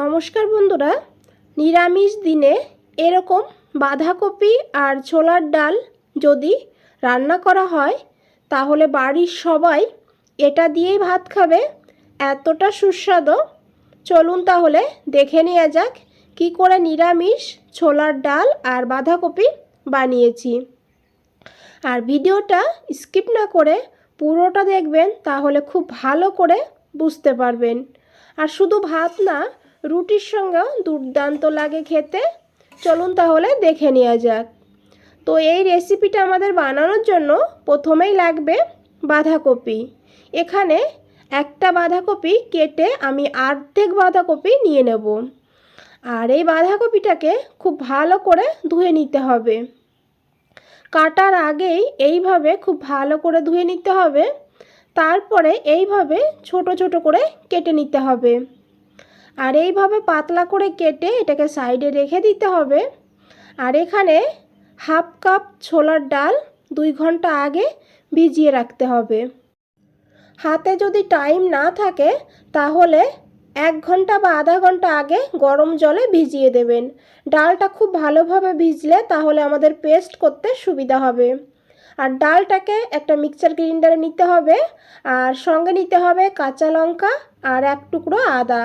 নমস্কার বন্ধুরা। নিরামিষ দিনে এরকম বাঁধাকপি আর ছোলার ডাল যদি রান্না করা হয়, তাহলে বাড়ির সবাই এটা দিয়েই ভাত খাবে। এতটা সুস্বাদু। চলুন তাহলে দেখে নেওয়া যাক কি করে নিরামিষ ছোলার ডাল আর বাঁধাকপি বানিয়েছি। আর ভিডিওটা স্কিপ না করে পুরোটা দেখবেন, তাহলে খুব ভালো করে বুঝতে পারবেন। আর শুধু ভাত না রুটির সঙ্গেও দুর্দান্ত লাগে খেতে। চলুন তাহলে দেখে নেওয়া যাক। তো এই রেসিপিটা আমাদের বানানোর জন্য প্রথমেই লাগবে বাঁধাকপি। এখানে একটা বাঁধাকপি কেটে আমি অর্ধেক বাঁধাকপি নিয়ে নেব। আর এই বাঁধাকপিটাকে খুব ভালো করে ধুয়ে নিতে হবে। কাটার আগেই এইভাবে খুব ভালো করে ধুয়ে নিতে হবে। তারপরে এইভাবে ছোট ছোট করে কেটে নিতে হবে। আর এইভাবে পাতলা করে কেটে এটাকে সাইডে রেখে দিতে হবে। আর এখানে হাফ কাপ ছোলার ডাল দুই ঘণ্টা আগে ভিজিয়ে রাখতে হবে। হাতে যদি টাইম না থাকে, তাহলে এক ঘণ্টা বা আধা ঘণ্টা আগে গরম জলে ভিজিয়ে দেবেন। ডালটা খুব ভালোভাবে ভিজলে তাহলে আমাদের পেস্ট করতে সুবিধা হবে। আর ডালটাকে একটা মিক্সার গ্রাইন্ডারে নিতে হবে। আর সঙ্গে নিতে হবে কাঁচা লঙ্কা আর এক টুকরো আদা।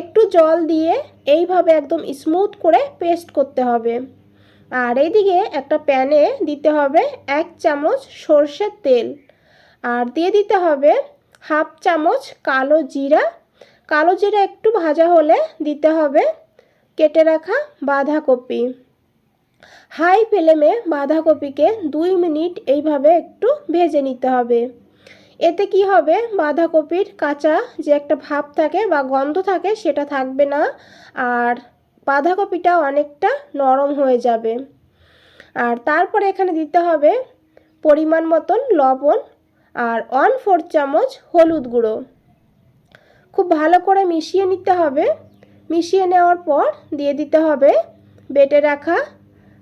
একটু জল দিয়ে এইভাবে একদম স্মুথ করে পেস্ট করতে হবে। আর এইদিকে একটা প্যানে দিতে হবে এক চামচ সর্ষের তেল। আর দিয়ে দিতে হবে হাফ চামচ কালো জিরা। কালো জিরা একটু ভাজা হলে দিতে হবে কেটে রাখা বাঁধাকপি। হাই ফ্লেমে বাঁধাকপিকে দুই মিনিট এইভাবে একটু ভেজে নিতে হবে। এতে কি হবে? বাঁধাকপির কাঁচা যে একটা ভাব থাকে বা গন্ধ থাকে সেটা থাকবে না আর বাঁধাকপিটা অনেকটা নরম হয়ে যাবে। আর তারপরে এখানে দিতে হবে পরিমাণ মতন লবণ আর ওয়ান ফোর চামচ হলুদ গুঁড়ো। খুব ভালো করে মিশিয়ে নিতে হবে। মিশিয়ে নেওয়ার পর দিয়ে দিতে হবে বেটে রাখা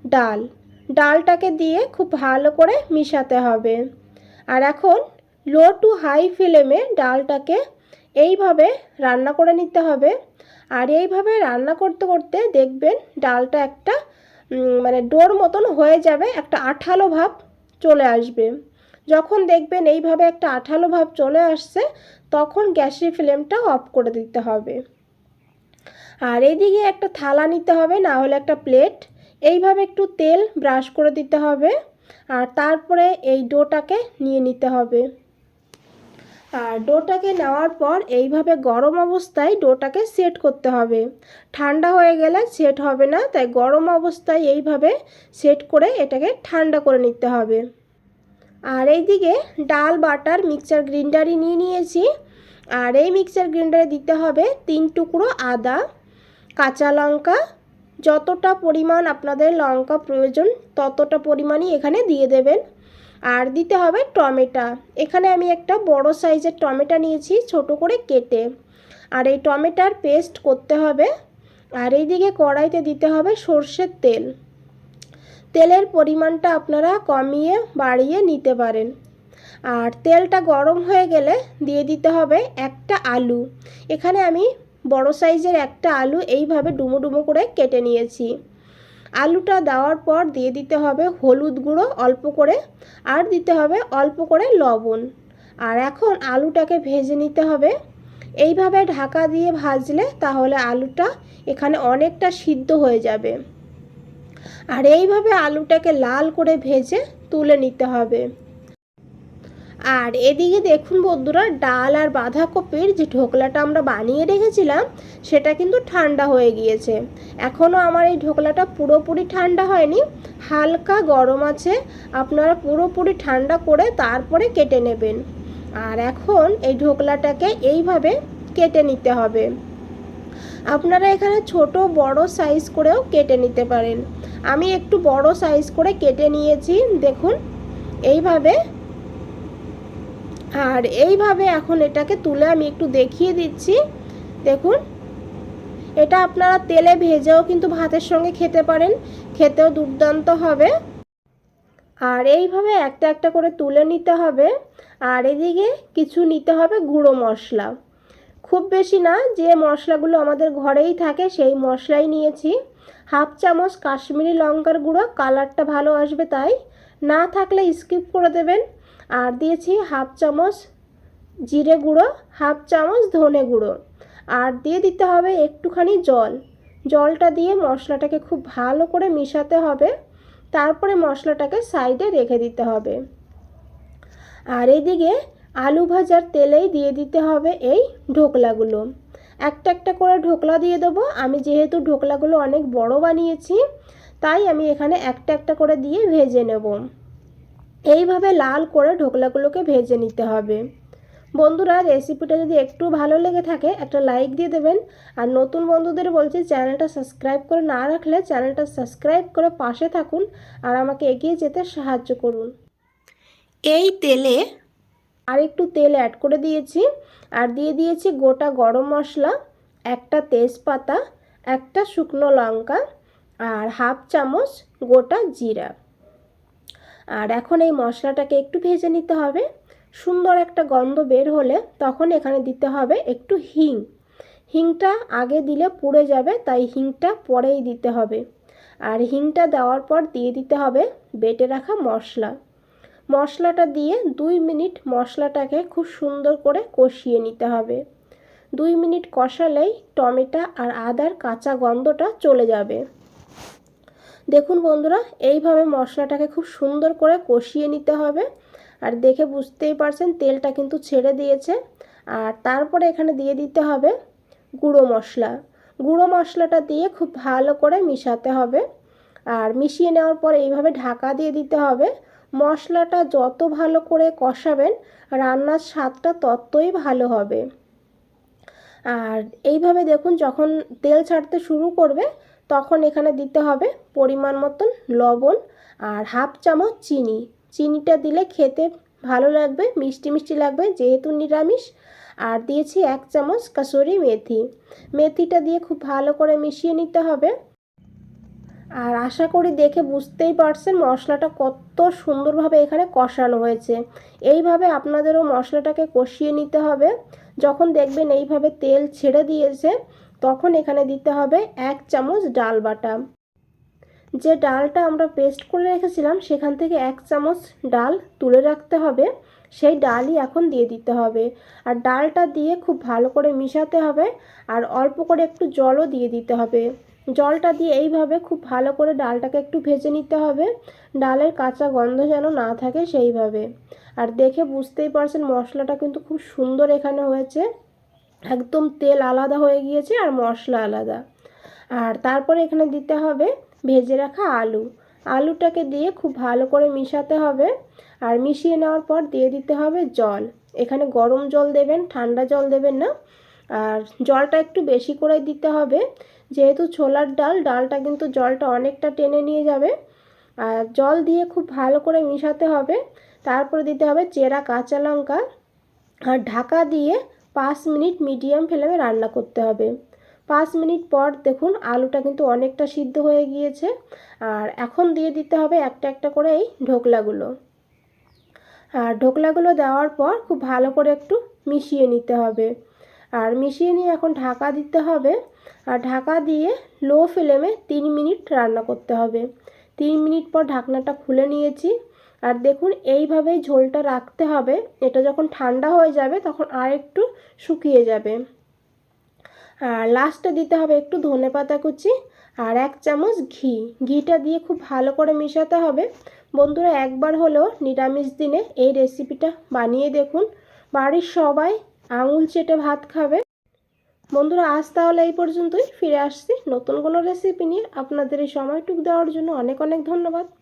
ডাল। ডালটাকে দিয়ে খুব ভালো করে মিশাতে হবে। আর এখন লো টু হাই ফ্লেমে ডালটাকে এইভাবে রান্না করে নিতে হবে। আর এইভাবে রান্না করতে করতে দেখবেন ডালটা একটা মানে ডোর মতন হয়ে যাবে, একটা আঠালো ভাব চলে আসবে। যখন দেখবেন এইভাবে একটা আঠালো ভাব চলে আসছে, তখন গ্যাসের ফ্লেমটা অফ করে দিতে হবে। আর এইদিকে একটা থালা নিতে হবে, না হলে একটা প্লেট। এইভাবে একটু তেল ব্রাশ করে দিতে হবে। আর তারপরে এই ডোটাকে নিয়ে নিতে হবে। আর ডোটাকে নেওয়ার পর এইভাবে গরম অবস্থায় ডোটাকে সেট করতে হবে। ঠান্ডা হয়ে গেলে সেট হবে না, তাই গরম অবস্থায় এইভাবে সেট করে এটাকে ঠান্ডা করে নিতে হবে। আর এইদিকে ডাল, বাটার মিক্সার গ্রিন্ডারই নিয়ে নিয়েছি। আর এই মিক্সার গ্রিন্ডারে দিতে হবে তিন টুকরো আদা, কাঁচা লঙ্কা। যতটা পরিমাণ আপনাদের লঙ্কা প্রয়োজন, ততটা পরিমাণই এখানে দিয়ে দেবেন। আর দিতে হবে টমেটা। এখানে আমি একটা বড় সাইজের টমেটো নিয়েছি, ছোট করে কেটে। আর এই টমেটার পেস্ট করতে হবে। আর এইদিকে কড়াইতে দিতে হবে সর্ষের তেল। তেলের পরিমাণটা আপনারা কমিয়ে বাড়িয়ে নিতে পারেন। আর তেলটা গরম হয়ে গেলে দিয়ে দিতে হবে একটা আলু। এখানে আমি বড় সাইজের একটা আলু এইভাবে ডুমো ডুমো করে কেটে নিয়েছি। আলুটা দেওয়ার পর দিয়ে দিতে হবে হলুদ গুঁড়ো অল্প করে, আর দিতে হবে অল্প করে লবণ। আর এখন আলুটাকে ভেজে নিতে হবে। এইভাবে ঢাকা দিয়ে ভাজলে তাহলে আলুটা এখানে অনেকটা সিদ্ধ হয়ে যাবে। আর এইভাবে আলুটাকে লাল করে ভেজে তুলে নিতে হবে। আর এদিকে দেখুন বন্ধুরা, ডাল আর বাঁধাকপির যে ঢোকলাটা আমরা বানিয়ে রেখেছিলাম, সেটা কিন্তু ঠান্ডা হয়ে গিয়েছে। এখনও আমার এই ঢোকলাটা পুরোপুরি ঠান্ডা হয়নি। হালকা গরম আছে, আপনারা পুরোপুরি ঠান্ডা করে তারপরে কেটে নেবেন। আর এখন এই ঢোকলাটাকে এইভাবে কেটে নিতে হবে। আপনারা এখানে ছোট, বড় সাইজ করেও কেটে নিতে পারেন। আমি একটু বড় সাইজ করে কেটে নিয়েছি, দেখুন। এইভাবে আর এইভাবে এখন এটাকে তুলে আমি একটু দেখিয়ে দিচ্ছি। দেখুন, এটা আপনারা তেলে ভেজেও কিন্তু ভাতের সঙ্গে খেতে পারেন, খেতেও দুর্দান্ত হবে। আর এইভাবে একটা একটা করে তুলে নিতে হবে। আর এদিকে কিছু নিতে হবে গুঁড়ো মশলা। খুব বেশি না, যে মশলাগুলো আমাদের ঘরেই থাকে সেই মশলাই নিয়েছি। হাফ চামচ কাশ্মীরি লঙ্কার গুঁড়ো, কালারটা ভালো আসবে তাই। না থাকলে স্কিপ করে দেবেন। আর দিয়েছি হাফ চামচ জিরে গুঁড়ো, হাফ চামচ ধনে গুঁড়ো। আর দিয়ে দিতে হবে একটুখানি জল। জলটা দিয়ে মশলাটাকে খুব ভালো করে মিশাতে হবে। তারপরে মশলাটাকে সাইডে রেখে দিতে হবে। আর এদিকে আলু ভাজার তেলেই দিয়ে দিতে হবে এই ঢোকলাগুলো। একটা একটা করে ঢোকলা দিয়ে দেবো। আমি যেহেতু ঢোকলাগুলো অনেক বড় বানিয়েছি, তাই আমি এখানে একটা একটা করে দিয়ে ভেজে নেব। এইভাবে লাল করে ঢোকলাগুলোকে ভেজে নিতে হবে। বন্ধুরা রেসিপিটা যদি একটু ভালো লেগে থাকে একটা লাইক দিয়ে দেবেন। আর নতুন বন্ধুদের বলছি চ্যানেলটা সাবস্ক্রাইব করে না রাখলে চ্যানেলটা সাবস্ক্রাইব করে পাশে থাকুন আর আমাকে এগিয়ে যেতে সাহায্য করুন। এই তেলে আর একটু তেল অ্যাড করে দিয়েছি। আর দিয়ে দিয়েছি গোটা গরম মশলা একটা তেজপাতা একটা শুকনো লঙ্কা আর হাফ চামচ গোটা জিরা। আর এখন এই মশলাটাকে একটু ভেজে নিতে হবে। সুন্দর একটা গন্ধ বের হলে তখন এখানে দিতে হবে একটু হিং। হিংটা আগে দিলে পুড়ে যাবে, তাই হিংটা পরেই দিতে হবে। আর হিংটা দেওয়ার পর দিয়ে দিতে হবে বেটে রাখা মশলা। মশলাটা দিয়ে দুই মিনিট মশলাটাকে খুব সুন্দর করে কষিয়ে নিতে হবে। দুই মিনিট কষালেই টমেটো আর আদার কাঁচা গন্ধটা চলে যাবে। দেখুন বন্ধুরা, এইভাবে মশলাটাকে খুব সুন্দর করে কষিয়ে নিতে হবে। আর দেখে বুঝতেই পারছেন, তেলটা কিন্তু ছেড়ে দিয়েছে। আর তারপরে এখানে দিয়ে দিতে হবে গুঁড়ো মশলা। গুঁড়ো মশলাটা দিয়ে খুব ভালো করে মিশাতে হবে। আর মিশিয়ে নেওয়ার পর এইভাবে ঢাকা দিয়ে দিতে হবে। মশলাটা যত ভালো করে কষাবেন, রান্নার স্বাদটা ততই ভালো হবে। আর এইভাবে দেখুন, যখন তেল ছাড়তে শুরু করবে তখন এখানে দিতে হবে পরিমাণ মতন লবণ আর হাফ চামচ চিনি। চিনিটা দিলে খেতে ভালো লাগবে, মিষ্টি মিষ্টি লাগবে, যেহেতু নিরামিষ। আর দিয়েছি এক চামচ কাসুরি মেথি। মেথিটা দিয়ে খুব ভালো করে মিশিয়ে নিতে হবে। আর আশা করি দেখে বুঝতেই পারছেন মশলাটা কত সুন্দরভাবে এখানে কষানো হয়েছে। এইভাবে আপনাদেরও মশলাটাকে কষিয়ে নিতে হবে। যখন দেখবেন এইভাবে তেল ছেড়ে দিয়েছে তখন এখানে দিতে হবে এক চামচ ডাল বাটা। যে ডালটা আমরা পেস্ট করে রেখেছিলাম, সেখান থেকে এক চামচ ডাল তুলে রাখতে হবে। সেই ডালই এখন দিয়ে দিতে হবে। আর ডালটা দিয়ে খুব ভালো করে মিশাতে হবে আর অল্প করে একটু জলও দিয়ে দিতে হবে। জলটা দিয়ে এইভাবে খুব ভালো করে ডালটাকে একটু ভেজে নিতে হবে। ডালের কাঁচা গন্ধ যেন না থাকে সেইভাবে। আর দেখে বুঝতেই পারছেন মশলাটা কিন্তু খুব সুন্দর এখানে হয়েছে। একদম তেল আলাদা হয়ে গিয়েছে আর মশলা আলাদা। আর তারপরে এখানে দিতে হবে ভেজে রাখা আলু। আলুটাকে দিয়ে খুব ভালো করে মিশাতে হবে আর মিশিয়ে নেওয়ার পর দিয়ে দিতে হবে জল। এখানে গরম জল দেবেন, ঠান্ডা জল দেবেন না। আর জলটা একটু বেশি করে দিতে হবে। যেহেতু ছোলার ডাল, ডালটা কিন্তু জলটা অনেকটা টেনে নিয়ে যাবে। আর জল দিয়ে খুব ভালো করে মিশাতে হবে। তারপরে দিতে হবে চেরা কাঁচা লঙ্কা। আর ঢাকা দিয়ে পাঁচ মিনিট মিডিয়াম ফ্লেমে রান্না করতে হবে। পাঁচ মিনিট পর দেখুন আলুটা কিন্তু অনেকটা সিদ্ধ হয়ে গিয়েছে। আর এখন দিয়ে দিতে হবে একটা একটা করে এই ঢোকলাগুলো। আর ঢোকলাগুলো দেওয়ার পর খুব ভালো করে একটু মিশিয়ে নিতে হবে। আর মিশিয়ে নিয়ে এখন ঢাকা দিতে হবে। আর ঢাকা দিয়ে লো ফ্লেমে তিন মিনিট রান্না করতে হবে। তিন মিনিট পর ঢাকনাটা খুলে নিয়েছি। আর দেখুন, এইভাবেই ঝোলটা রাখতে হবে। এটা যখন ঠান্ডা হয়ে যাবে, তখন আর একটু শুকিয়ে যাবে। আর লাস্টে দিতে হবে একটু ধনে পাতা কুচি আর এক চামচ ঘি। ঘিটা দিয়ে খুব ভালো করে মেশাতে হবে। বন্ধুরা, একবার হলেও নিরামিষ দিনে এই রেসিপিটা বানিয়ে দেখুন। বাড়ির সবাই আঙুল চেটে ভাত খাবে। বন্ধুরা, আজ তাহলে এই পর্যন্তই। ফিরে আসছি নতুন কোনো রেসিপি নিয়ে। আপনাদের এই সময়টুকু দেওয়ার জন্য অনেক অনেক ধন্যবাদ।